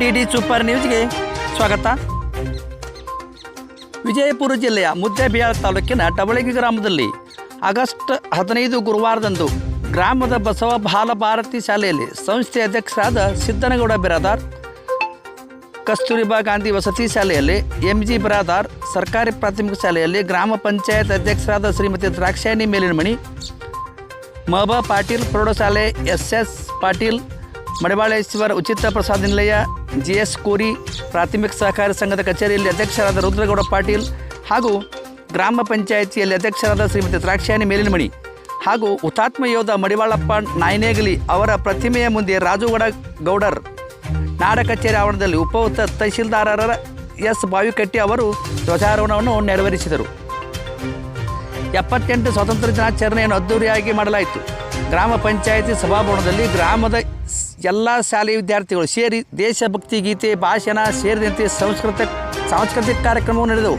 D D super ನ್ಯೂಸ್ಗೆ ಸ್ವಾಗತ. ವಿಜಯಪುರ ಜಿಲ್ಲೆಯ ಮುದ್ದೇಬಿಹಾಳ ತಾಲೂಕಿನ ಡಬಳಗಿ ಗ್ರಾಮದಲ್ಲಿ ಆಗಸ್ಟ್ ಹದಿನೈದು ಗುರುವಾರದಂದು ಗ್ರಾಮದ ಬಸವ ಬಾಲಭಾರತಿ ಶಾಲೆಯಲ್ಲಿ ಸಂಸ್ಥೆ ಅಧ್ಯಕ್ಷರಾದ ಸಿದ್ದನಗೌಡ ಬಿರಾದಾರ್, ಕಸ್ತೂರಿಬಾ ಗಾಂಧಿ ವಸತಿ ಶಾಲೆಯಲ್ಲಿ ಎಂ ಜಿ ಬಿರಾದಾರ್, ಸರ್ಕಾರಿ ಪ್ರಾಥಮಿಕ ಶಾಲೆಯಲ್ಲಿ ಗ್ರಾಮ ಪಂಚಾಯತ್ ಅಧ್ಯಕ್ಷರಾದ ಶ್ರೀಮತಿ ದ್ರಾಕ್ಷಾಯಣಿ ಮೇಲಿನಮಣಿ ಮಹಬಾ ಪಾಟೀಲ್ ಪ್ರೌಢಶಾಲೆ ಎಸ್ ಎಸ್ ಪಾಟೀಲ್ ಮಡಿವಾಳೇಶ್ವರ ಉಚಿತ ಪ್ರಸಾದ ನಿಲಯ ಜಿ ಎಸ್ ಕೋರಿ ಪ್ರಾಥಮಿಕ ಸಹಕಾರ ಸಂಘದ ಕಚೇರಿಯಲ್ಲಿ ಅಧ್ಯಕ್ಷರಾದ ರುದ್ರಗೌಡ ಪಾಟೀಲ್ ಹಾಗೂ ಗ್ರಾಮ ಪಂಚಾಯಿತಿಯಲ್ಲಿ ಅಧ್ಯಕ್ಷರಾದ ಶ್ರೀಮತಿ ದ್ರಾಕ್ಷಾಯಣಿ ಮೇಲಿನಮಣಿ ಹಾಗೂ ಹುತಾತ್ಮ ಯೋಧ ಮಡಿವಾಳಪ್ಪ ನಾಯನೇಗಲಿ ಅವರ ಪ್ರತಿಮೆಯ ಮುಂದೆ ರಾಜುಗೌಡ ಗೌಡರ್ ನಾಡ ಕಚೇರಿ ಆವರಣದಲ್ಲಿ ಉಪ ತಹಶೀಲ್ದಾರರ ಎಸ್ ಬಾವಿಕಟ್ಟಿ ಅವರು ಧ್ವಜಾರೋಹಣವನ್ನು ನೆರವೇರಿಸಿದರು. ಎಪ್ಪತ್ತೆಂಟು ಸ್ವಾತಂತ್ರ್ಯ ದಿನಾಚರಣೆಯನ್ನು ಅದ್ದೂರಿಯಾಗಿ ಮಾಡಲಾಯಿತು. ಗ್ರಾಮ ಪಂಚಾಯಿತಿ ಸಭಾಭವನದಲ್ಲಿ ಗ್ರಾಮದ ಎಲ್ಲ ಶಾಲೆ ವಿದ್ಯಾರ್ಥಿಗಳು ಸೇರಿ ದೇಶಭಕ್ತಿ ಗೀತೆ, ಭಾಷಣ ಸೇರಿದಂತೆ ಸಂಸ್ಕೃತ ಸಾಂಸ್ಕೃತಿಕ ಕಾರ್ಯಕ್ರಮವು ನಡೆದವು.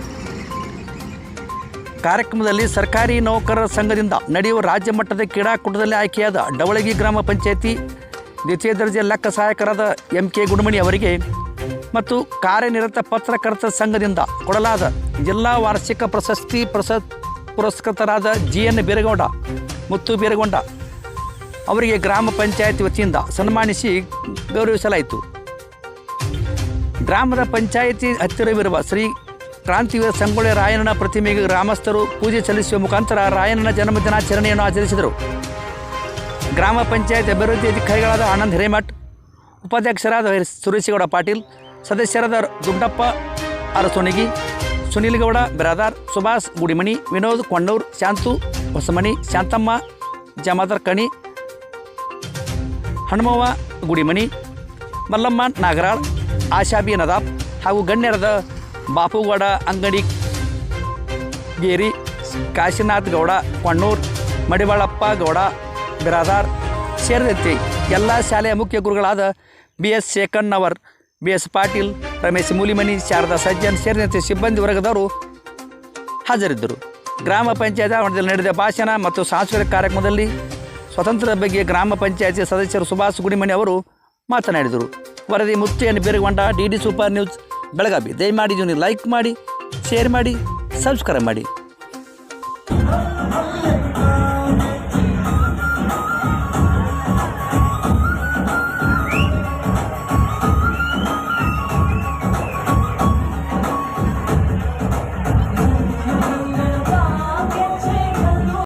ಕಾರ್ಯಕ್ರಮದಲ್ಲಿ ಸರ್ಕಾರಿ ನೌಕರರ ಸಂಘದಿಂದ ನಡೆಯುವ ರಾಜ್ಯ ಮಟ್ಟದ ಕ್ರೀಡಾಕೂಟದಲ್ಲಿ ಆಯ್ಕೆಯಾದ ಡವಳಗಿ ಗ್ರಾಮ ಪಂಚಾಯಿತಿ ದ್ವಿತೀಯ ದರ್ಜೆ ಲೆಕ್ಕ ಸಹಾಯಕರಾದ ಎಂ ಕೆ ಗುಡುಮಣಿ ಅವರಿಗೆ ಮತ್ತು ಕಾರ್ಯನಿರತ ಪತ್ರಕರ್ತರ ಸಂಘದಿಂದ ಕೊಡಲಾದ ಜಿಲ್ಲಾ ವಾರ್ಷಿಕ ಪ್ರಶಸ್ತಿ ಪ್ರಸ, ಪುರಸ್ಕೃತರಾದ ಜಿ ಎನ್ ಬೀರಗೌಡ, ಮುತ್ತು ಬೀರಗೊಂಡ ಅವರಿಗೆ ಗ್ರಾಮ ಪಂಚಾಯತ್ ವತಿಯಿಂದ ಸನ್ಮಾನಿಸಿ ಗೌರವಿಸಲಾಯಿತು. ಗ್ರಾಮದ ಪಂಚಾಯಿತಿ ಹತ್ತಿರವಿರುವ ಶ್ರೀ ಕ್ರಾಂತಿವೀರ ಸಂಗೊಳ್ಳಿ ರಾಯಣ್ಣನ ಪ್ರತಿಮೆಗೆ ಗ್ರಾಮಸ್ಥರು ಪೂಜೆ ಸಲ್ಲಿಸುವ ಮುಖಾಂತರ ರಾಯಣ್ಣನ ಜನ್ಮ ದಿನಾಚರಣೆಯನ್ನು ಆಚರಿಸಿದರು. ಗ್ರಾಮ ಪಂಚಾಯತ್ ಅಭಿವೃದ್ಧಿ ಅಧಿಕಾರಿಗಳಾದ ಆನಂದ್ ಹಿರೇಮಠ್, ಉಪಾಧ್ಯಕ್ಷರಾದ ಸುರೇಶಗೌಡ ಪಾಟೀಲ್, ಸದಸ್ಯರಾದ ದುಡ್ಡಪ್ಪ ಅರಸೋನಿಗಿ ಸುನೀಲ್ ಗೌಡ ಬಿರಾದಾರ್, ಸುಭಾಷ್ ಗುಡಿಮಣಿ, ವಿನೋದ್ ಕೊಣ್ಣೂರ್, ಶಾಂತು ಹೊಸಮಣಿ, ಶಾಂತಮ್ಮ, ಜಮಾದರ್ ಕಣಿ ಹನುಮವ್ವ, ಗುಡಿಮನಿ, ಮಲ್ಲಮ್ಮ, ನಾಗರಾಳ್, ಆಶಾಬಿ ನದಾಬ್ ಹಾಗೂ ಗಣ್ಯರದ ಬಾಪುಗೌಡ, ಅಂಗಡಿ ಗೇರಿ, ಕಾಶಿನಾಥ್ ಗೌಡ, ಕೊಣ್ಣೂರ್, ಮಡಿವಾಳಪ್ಪ ಗೌಡ, ಬಿರಾದಾರ್ ಸೇರಿದಂತೆ ಎಲ್ಲ ಶಾಲೆಯ ಮುಖ್ಯ ಗುರುಗಳಾದ B S Shekhannavar, B S Patil, Ramesh Mulimani, Sharada Sajjan ಸೇರಿದಂತೆ ಸಿಬ್ಬಂದಿ ವರ್ಗದವರು ಹಾಜರಿದ್ದರು. ಗ್ರಾಮ ಪಂಚಾಯತ್ ಆವರಣದಲ್ಲಿ ನಡೆದ ಭಾಷಣ ಮತ್ತು ಸಾಂಸ್ಕೃತಿಕ ಕಾರ್ಯಕ್ರಮದಲ್ಲಿ ಸ್ವತಂತ್ರದ ಬಗ್ಗೆ ಗ್ರಾಮ ಪಂಚಾಯತಿ ಸದಸ್ಯರು ಸುಭಾಷ್ ಗುಡಿಮಣಿ ಅವರು ಮಾತನಾಡಿದರು. ವರದಿ ಮುತ್ತಿಯನ್ನು ಬೇರುಗೊಂಡ, D D super news, Belagavi. ದಯಮಾಡಿ ನೀವು ಲೈಕ್ ಮಾಡಿ ಶೇರ್ ಮಾಡಿ ಸಬ್ಸ್ಕ್ರೈಬ್ ಮಾಡಿ.